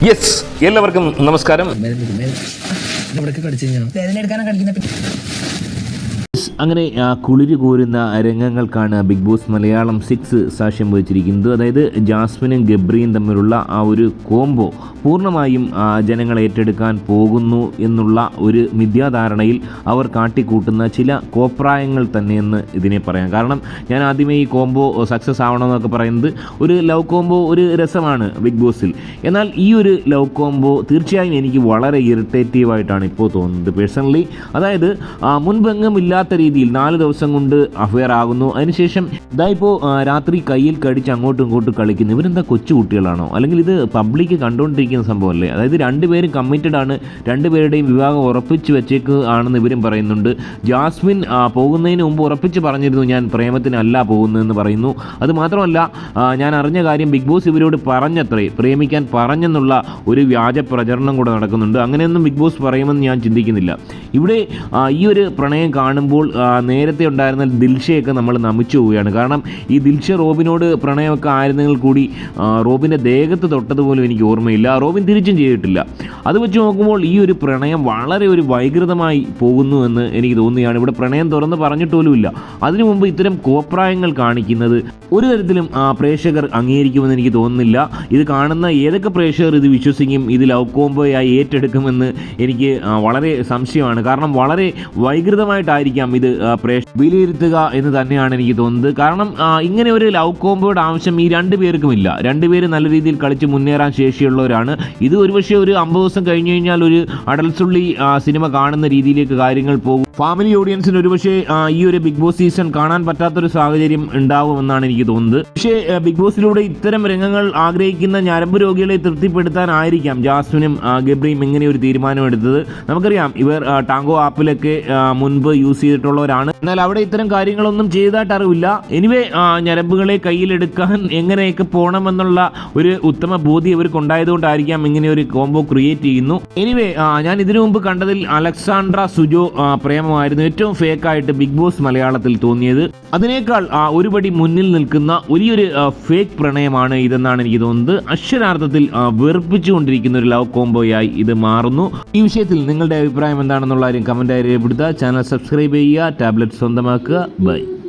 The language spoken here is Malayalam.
യെസ് എല്ലാവർക്കും നമസ്കാരം. കടിച്ചു കഴിഞ്ഞാൽ വേദന എടുക്കാനാണ് കളിക്കുന്ന അങ്ങനെ ആ കുളിര് കോരുന്ന രംഗങ്ങൾക്കാണ് ബിഗ് ബോസ് മലയാളം സിക്സ് സാക്ഷ്യം വഹിച്ചിരിക്കുന്നത്. അതായത് ജാസ്മിനും ഗബ്രിയും തമ്മിലുള്ള ആ ഒരു കോംബോ പൂർണമായും ജനങ്ങൾ ഏറ്റെടുക്കാൻ പോകുന്നു എന്നുള്ള ഒരു മിഥ്യാധാരണയിൽ അവർ കാട്ടിക്കൂട്ടുന്ന ചില കോപ്രായങ്ങൾ തന്നെയെന്ന് ഇതിനെ പറയാം. കാരണം ഞാൻ ആദ്യമേ ഈ കോംബോ സക്സസ് ആവണമെന്നൊക്കെ പറയുന്നത് ഒരു ലവ് കോംബോ ഒരു രസമാണ് ബിഗ് ബോസിൽ. എന്നാൽ ഈ ഒരു ലവ് കോംബോ തീർച്ചയായും എനിക്ക് വളരെ ഇറിറ്റേറ്റീവായിട്ടാണ് ഇപ്പോൾ തോന്നുന്നത് പേഴ്സണലി. അതായത് മുൻപെങ്ങുമില്ലാത്ത മുൻപെങ്ങും ഇല്ലാത്ത രീതിയിൽ നാല് ദിവസം കൊണ്ട് അഫയർ ആകുന്നു. അതിനുശേഷം ഇതായിപ്പോൾ രാത്രി കയ്യിൽ കടിച്ച് അങ്ങോട്ടും ഇങ്ങോട്ടും കളിക്കുന്നു ഇവരെന്താ കൊച്ചു കുട്ടികളാണോ? അല്ലെങ്കിൽ ഇത് പബ്ലിക് കണ്ടുകൊണ്ടിരിക്കുന്ന സംഭവമല്ലേ? അതായത് രണ്ടുപേരും കമ്മിറ്റഡ് ആണ്. രണ്ടുപേരുടെയും വിവാഹം ഉറപ്പിച്ച് വെച്ചേക്ക് ആണെന്ന് ഇവരും പറയുന്നുണ്ട്. ജാസ്മിൻ പോകുന്നതിന് മുമ്പ് ഉറപ്പിച്ച് പറഞ്ഞിരുന്നു ഞാൻ പ്രേമത്തിനല്ല പോകുന്നതെന്ന് പറയുന്നു. അത് മാത്രമല്ല ഞാൻ അറിഞ്ഞ കാര്യം ബിഗ് ബോസ് ഇവരോട് പറഞ്ഞത്രേ. പ്രേമിക്കാൻ പറഞ്ഞെന്നുള്ള ഒരു വ്യാജ പ്രചരണം കൂടെ നടക്കുന്നുണ്ട്. അങ്ങനെയൊന്നും ബിഗ് ബോസ് പറയുമെന്ന് ഞാൻ ചിന്തിക്കുന്നില്ല. ഇവിടെ ഈ ഒരു പ്രണയം കാണുമ്പോൾ നേരത്തെ ഉണ്ടായിരുന്ന ദിൽഷയൊക്കെ നമ്മൾ നമിച്ചു പോവുകയാണ്. കാരണം ഈ ദിൽഷ റോബിനോട് പ്രണയമൊക്കെ ആയിരുന്നെങ്കിൽ കൂടി റോബിന്റെ ദേഹത്ത് തൊട്ടതുപോലും എനിക്ക് ഓർമ്മയില്ല. റോബിൻ തിരിച്ചും ചെയ്തിട്ടില്ല. അത് വെച്ച് നോക്കുമ്പോൾ ഈ ഒരു പ്രണയം വളരെ ഒരു വൈകൃതമായി പോകുന്നു എന്ന് എനിക്ക് തോന്നുകയാണ്. ഇവിടെ പ്രണയം തുറന്ന് പറഞ്ഞിട്ട് പോലുമില്ല അതിനു മുമ്പ് ഇത്തരം കോപ്രായങ്ങൾ കാണിക്കുന്നത് ഒരു തരത്തിലും പ്രേക്ഷകർ അംഗീകരിക്കുമെന്ന് എനിക്ക് തോന്നുന്നില്ല. ഇത് കാണുന്ന ഏതൊക്കെ പ്രേക്ഷകർ ഇത് വിശ്വസിക്കും? ഇത് ലവ് കോംബോയായി ഏറ്റെടുക്കുമെന്ന് എനിക്ക് വളരെ സംശയമാണ്. കാരണം വളരെ വൈകൃതമായിട്ടായിരിക്കാം ഇത് പ്രേക്ഷ വിലയിരുത്തുക എന്ന് തന്നെയാണ് എനിക്ക് തോന്നുന്നത്. കാരണം ഇങ്ങനെ ഒരു ലവ് കോംബോയുടെ ആവശ്യം ഈ രണ്ടു പേർക്കും ഇല്ല രണ്ടുപേര് നല്ല രീതിയിൽ കളിച്ച് മുന്നേറാൻ ശേഷിയുള്ളവരാണ്. ഇത് ഒരുപക്ഷെ ഒരു അമ്പത് ദിവസം കഴിഞ്ഞു കഴിഞ്ഞാൽ ഒരു അടൽസുള്ളി സിനിമ കാണുന്ന രീതിയിലേക്ക് കാര്യങ്ങൾ പോകും. ഫാമിലി ഓഡിയൻസിന് ഒരുപക്ഷെ ഈ ഒരു ബിഗ് ബോസ് സീസൺ കാണാൻ പറ്റാത്തൊരു സാഹചര്യം ഉണ്ടാവുമെന്നാണ് എനിക്ക് തോന്നുന്നത്. പക്ഷേ ബിഗ് ബോസിലൂടെ ഇത്തരം രംഗങ്ങൾ ആഗ്രഹിക്കുന്ന ഞരമ്പ് രോഗികളെ തൃപ്തിപ്പെടുത്താനായിരിക്കാം ജാസ്മിനും ഗബ്രിയും ഇങ്ങനെ ഒരു തീരുമാനമെടുത്തത്. നമുക്കറിയാം ഇവർ ടാങ്കോ ആപ്പിലൊക്കെ മുൻപ് യൂസ് ചെയ്തിട്ടുള്ളവരാണ് എന്നാൽ അവിടെ ഇത്തരം കാര്യങ്ങളൊന്നും ചെയ്തതായിട്ട് അറിവില്ല. എനിവേ ഞരമ്പുകളെ കയ്യിലെടുക്കാൻ എങ്ങനെയൊക്കെ പോകണമെന്നുള്ള ഒരു ഉത്തമ ബോധ്യം അവർക്ക് ഉണ്ടായതുകൊണ്ടായിരിക്കാം ഇങ്ങനെ ഒരു കോംബോ ക്രിയേറ്റ് ചെയ്യുന്നു. എനിവേ ഞാൻ ഇതിനു മുമ്പ് കണ്ടതിൽ അലക്സാണ്ട്ര സുജോ പ്രേമമായിരുന്നു ഏറ്റവും ഫേക്കായിട്ട് ബിഗ് ബോസ് മലയാളത്തിൽ തോന്നിയത്. അതിനേക്കാൾ ഒരുപടി മുന്നിൽ നിൽക്കുന്ന വലിയൊരു ഫേക്ക് പ്രണയമാണ് ഇതെന്നാണ് എനിക്ക് തോന്നുന്നത്. അക്ഷരാർത്ഥത്തിൽ വെറുപ്പിച്ചുകൊണ്ടിരിക്കുന്ന ഒരു ലവ് കോംബോയായി ഇത് മാറുന്നു. ഈ വിഷയത്തിൽ നിങ്ങളുടെ അഭിപ്രായം എന്താണെന്നുള്ള കാര്യം ആയി രേഖപ്പെടുത്തുക. ചാനൽ സബ്സ്ക്രൈബ് ചെയ്യുക. ടാബ്ലറ്റ് സ്വന്തമാക്കുക. ബൈ.